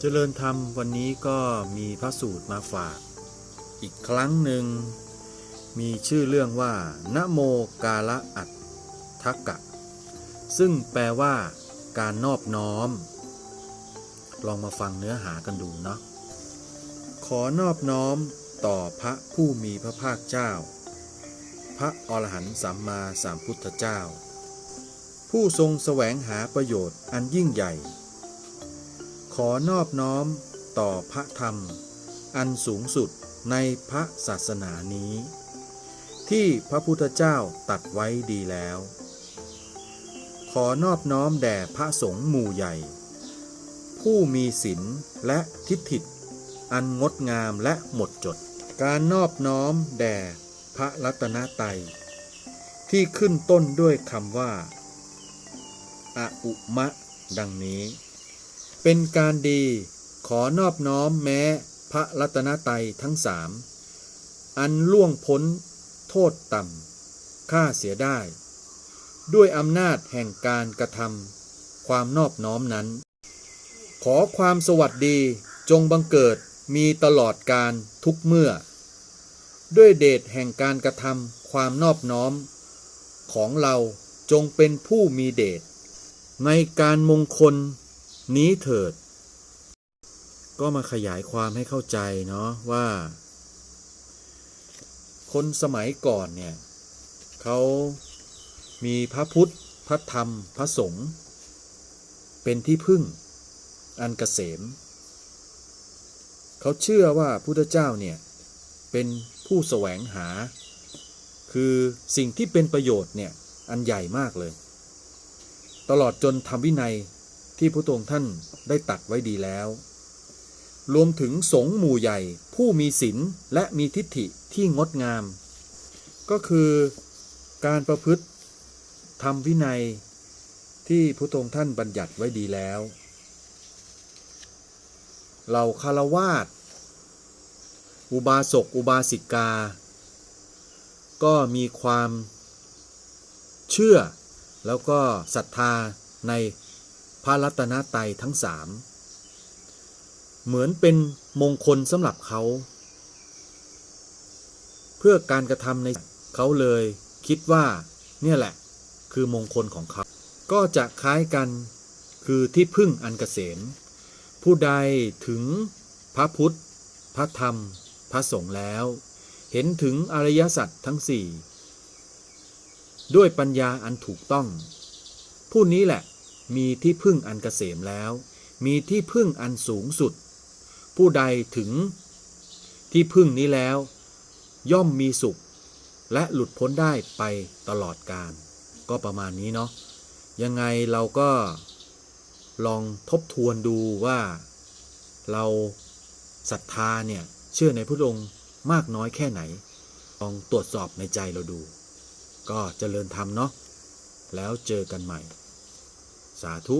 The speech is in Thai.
เจริญธรรมวันนี้ก็มีพระสูตรมาฝาก อีกครั้งหนึ่ง มีชื่อเรื่องว่านโมกาละอัตทักกะ ซึ่งแปลว่า การนอบน้อม ลองมาฟังเนื้อหากันดูเนาะขอนอบน้อมต่อพระผู้มีพระภาคเจ้า พระอรหันต์สัมมาสัมพุทธเจ้า ผู้ทรงแสวงหาประโยชน์อันยิ่งใหญ่ ขอนอบน้อมต่อพระธรรม อันสูงสุดในพระศาสนานี้ ที่พระพุทธเจ้าตัดไว้ดีแล้ว ขอนอบน้อมแด่พระสงฆ์หมู่ใหญ่ ผู้มีศีลและทิฏฐิอันงดงามและหมดจด การนอบน้อมแด่พระรัตนตรัยที่ขึ้นต้นด้วยคำว่า ออุมะ ดังนี้ เป็นการดีขอนอบน้อมแม้พระรัตนตรัยทั้งสาม อันล่วงพ้นโทษต่ำค่าเสียได้ ด้วยอำนาจแห่งการกระทำความนอบน้อมนั้น ขอความสวัสดีจงบังเกิดมีตลอดการทุกเมื่อ ด้วยเดชแห่งการกระทำความนอบน้อม ของเราจงเป็นผู้มีเดชในการมงคล นี้เถิด ก็มาขยายความให้เข้าใจเนาะว่า คนสมัยก่อนเนี่ยเขามีพระพุทธ พระธรรม พระสงฆ์เป็นที่พึ่ง อันเกษม เขาเชื่อว่าพุทธเจ้าเนี่ยเป็นผู้แสวงหา คือสิ่งที่เป็นประโยชน์เนี่ยอันใหญ่มากเลย ตลอดจนทำวินัย ที่พระองค์ท่านได้ตัดไว้ดีแล้ว รวมถึงสงฆ์หมู่ใหญ่ ผู้มีศีลและมีทิฏฐิที่งดงาม ก็คือการประพฤติทำวินัยที่พระองค์ท่านบัญญัติไว้ดีแล้วเหล่าคารวาสอุบาสกอุบาสิกา ก็มีความเชื่อแล้วก็ศรัทธาใน พระรัตนตรัยทั้งสามเหมือนเป็นมงคลสำหรับเขา เพื่อการกระทำในเขาเลยคิดว่าเนี่ยแหละคือมงคลของเขา ก็จะคล้ายกันคือที่พึ่งอันเกษม ผู้ใดถึงพระพุทธ พระธรรม พระสงฆ์แล้ว เห็นถึงอริยสัจทั้งสี่ด้วยปัญญาอันถูกต้อง ผู้นี้แหละ มีที่พึ่งอันเกษมแล้ว มีที่พึ่งอันสูงสุด ผู้ใดถึงที่พึ่งนี้แล้ว ย่อมมีสุข และหลุดพ้นได้ไปตลอดกาลก็ประมาณนี้เนาะยังไงเราก็ลองทบทวนดูว่าเราศรัทธาเนี่ย เชื่อในพระองค์มากน้อยแค่ไหน ลองตรวจสอบในใจเราดู ก็เจริญธรรมเนาะแล้วเจอกันใหม่ สาธุ